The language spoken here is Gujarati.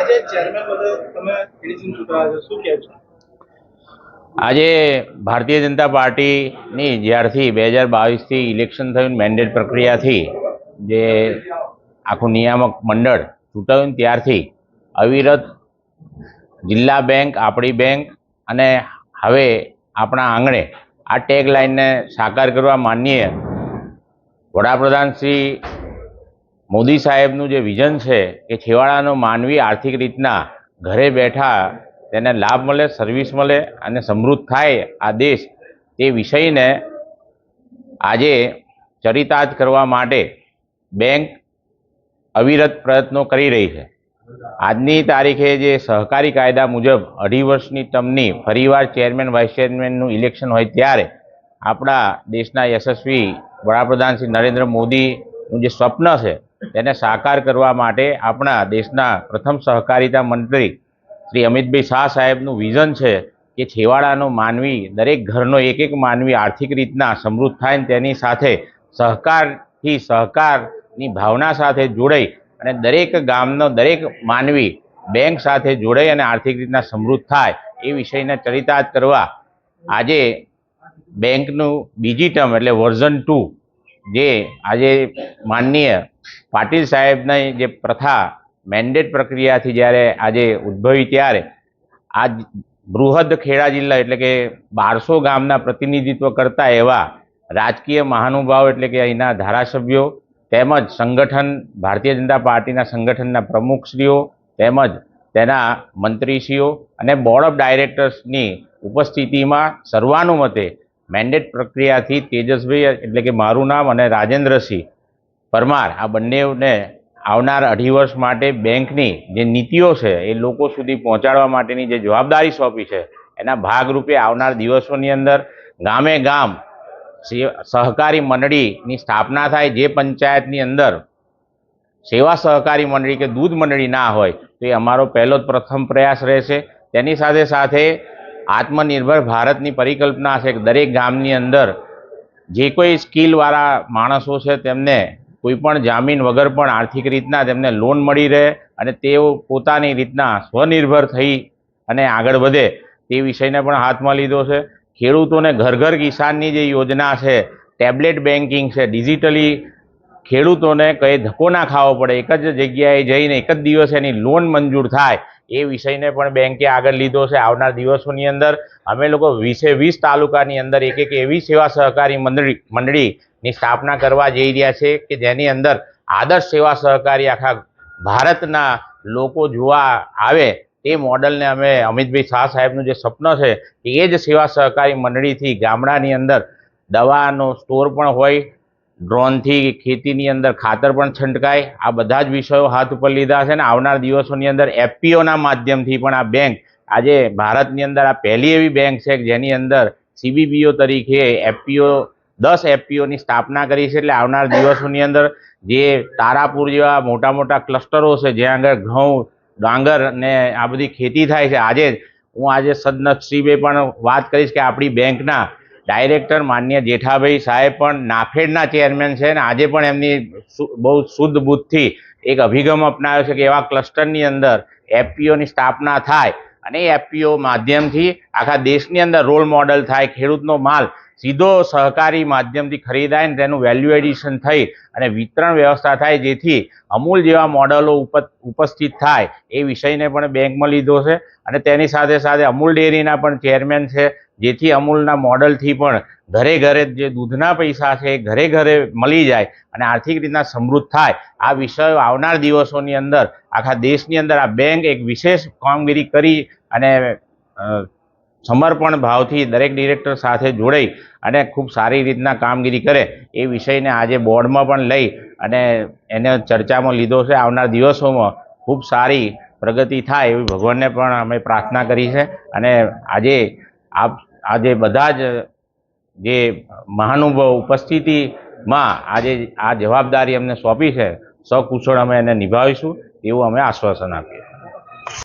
આજે ચેરમેન પદે તમે પીડીસી ચૂંટાયા શું કહે છો? આજે ભારતીય જનતા પાર્ટીની જ્યારથી બે હજાર બાવીસથી ઇલેક્શન થયું મેન્ડેટ પ્રક્રિયાથી જે આખું નિયામક મંડળ ચૂંટાયું ત્યારથી અવિરત જિલ્લા બેંક, આપણી બેંક અને હવે આપણા આંગણે આ ટેગ લાઇનને સાકાર કરવા માનીએ વડાપ્રધાન શ્રી મોદી સાહેબનું જે વિઝન છે કે છેવાડાનો માનવી આર્થિક રીતના ઘરે બેઠા તેને લાભ મળે સર્વિસ મળે અને સમૃદ્ધ થાય આ દેશ, તે વિષયને આજે ચરિતાર્થ કરવા માટે બેંક અવિરત પ્રયત્નો કરી રહી છે. આજની તારીખે જે સહકારી કાયદા મુજબ અઢી વર્ષની ટર્મની ફરીવાર ચેરમેન, વાઇસ ચેરમેનનું ઇલેક્શન હોય ત્યારે આપણા દેશના યશસ્વી વડાપ્રધાન શ્રી નરેન્દ્ર મોદીનું જે સ્વપ્ન છે તેને સાકાર કરવા માટે આપણા દેશના પ્રથમ સહકારિતા મંત્રી શ્રી અમિતભાઈ શાહ સાહેબનું વિઝન છે કે છેવાડાનો માનવી, દરેક ઘરનો એક એક માનવી આર્થિક રીતના સમૃદ્ધ થાય ને તેની સાથે સહકારથી સહકારની ભાવના સાથે જોડાઈ અને દરેક ગામનો દરેક માનવી બેંક સાથે જોડાઈ અને આર્થિક રીતના સમૃદ્ધ થાય એ વિષયને ચરિતાર્થ કરવા આજે બેંકનું બીજી ટર્મ એટલે વર્ઝન ટુ જે આજે માનનીય પાટીલ સાહેબની જે પ્રથા મેન્ડેટ પ્રક્રિયાથી જ્યારે આજે ઉદ્ભવી ત્યારે આ બૃહદ ખેડા જિલ્લા એટલે કે બારસો ગામના પ્રતિનિધિત્વ કરતા એવા રાજકીય મહાનુભાવ એટલે કે અહીંના ધારાસભ્યો તેમજ સંગઠન, ભારતીય જનતા પાર્ટીના સંગઠનના પ્રમુખશ્રીઓ તેમજ તેના મંત્રીશ્રીઓ અને બોર્ડ ઓફ ડાયરેક્ટર્સની ઉપસ્થિતિમાં સર્વાનુમતે મેન્ડેટ પ્રક્રિયાથી તેજસભાઈ એટલે કે મારું નામ અને રાજેન્દ્રસિંહ પરમાર આ બંનેને આવનાર અઢી વર્ષ માટે બેંકની જે નીતિઓ છે એ લોકો સુધી પહોંચાડવા માટેની જે જવાબદારી સોંપી છે, એના ભાગરૂપે આવનાર દિવસોની અંદર ગામે ગામ સહકારી મંડળીની સ્થાપના થાય, જે પંચાયતની અંદર સેવા સહકારી મંડળી કે દૂધ મંડળી ના હોય, તો એ અમારો પહેલો જ પ્રથમ પ્રયાસ રહેશે. તેની સાથે સાથે આત્મનિર્ભર ભારતની પરિકલ્પના છે કે દરેક ગામની અંદર જે કોઈ સ્કિલવાળા માણસો છે તેમને કોઈપણ જામીન વગર પણ આર્થિક રીતના તેમને લોન મળી રહે અને તેઓ પોતાની રીતના સ્વનિર્ભર થઈ અને આગળ વધે તે વિષયને પણ હાથમાં લીધો છે. ખેડૂતોને ઘર ઘર કિસાનની જે યોજના છે ટેબ્લેટ બેન્કિંગ છે ડિજિટલી ખેડૂતોને કંઈ ધક્કો ના ખાવો પડે, એક જ જગ્યાએ જઈને એક જ દિવસે એની લોન મંજૂર થાય, એ વિષયને પણ બેંકે આગળ લીધો છે. આવનાર દિવસોની અંદર અમે લોકો વીસે વીસ તાલુકાની અંદર એક એક એવી સેવા સહકારી મંડળી, મંડળીની સ્થાપના કરવા જઈ રહ્યા છે કે જેની અંદર આદર્શ સેવા સહકારી આખા ભારતના લોકો જોવા આવે તે મોડલને અમે અમિતભાઈ શાહ સાહેબનું જે સ્વપ્ન છે એ જ સેવા સહકારી મંડળીથી ગામડાની અંદર દવાનો સ્ટોર પણ હોય ડ્રોનથી ખેતીની અંદર ખાતર પણ છંટકાય. આ બધા જ વિષયો હાથ ઉપર લીધા છે ને આવનાર દિવસોની અંદર એફપીઓના માધ્યમથી પણ આ બેંક, આજે ભારતની અંદર આ પહેલી એવી બેંક છે જેની અંદર સીબીબીઓ તરીકે એફપીઓ, દસ એફપીઓની સ્થાપના કરી છે એટલે આવનાર દિવસોની અંદર જે તારાપુર જેવા મોટા મોટા ક્લસ્ટરો છે, જ્યાં આગળ ઘઉં, ડાંગર ને આ બધી ખેતી થાય છે. આજે હું આજે સદનસીબે પણ વાત કરીશ કે આપણી બેંકના ડાયરેક્ટર માન્ય જેઠાભાઈ સાહેબ પણ નાફેડના ચેરમેન છે અને આજે પણ એમની બહુ શુદ્ધ બુદ્ધથી એક અભિગમ અપનાવ્યો છે કે એવા ક્લસ્ટરની અંદર એફપીઓની સ્થાપના થાય અને એફપીઓ માધ્યમથી આખા દેશની અંદર રોલ મોડલ થાય, ખેડૂતનો માલ સીધો સહકારી માધ્યમથી ખરીદાય ને તેનું વેલ્યુ એડિશન થઈ અને વિતરણ વ્યવસ્થા થાય જેથી અમૂલ જેવા મોડલો ઉપ ઉપસ્થિત થાય એ વિષયને પણ બેંકમાં લીધો છે અને તેની સાથે સાથે અમૂલ ડેરીના પણ ચેરમેન છે જેથી અમૂલના મોડલથી પણ ઘરે ઘરે જે દૂધના પૈસા છે એ ઘરે ઘરે મળી જાય અને આર્થિક રીતના સમૃદ્ધ થાય. આ વિષયો આવનાર દિવસોની અંદર આખા દેશની અંદર આ બેંક એક વિશેષ કામગીરી કરી અને સમર્પણ ભાવથી દરેક ડિરેક્ટર સાથે જોડાઈ અને ખૂબ સારી રીતના કામગીરી કરે એ વિષયને આજે બોર્ડમાં પણ લઈ અને એને ચર્ચામાં લીધો છે. આવનાર દિવસોમાં ખૂબ સારી પ્રગતિ થાય એવી ભગવાનને પણ અમે પ્રાર્થના કરી છે અને આજે આપ આજે બધા જ જે મહાનુભાવ ઉપસ્થિતિમાં આજે આ જવાબદારી અમને સોંપી છે, સકુશળ અમે એને નિભાવીશું, એવું અમે આશ્વાસન આપીએ.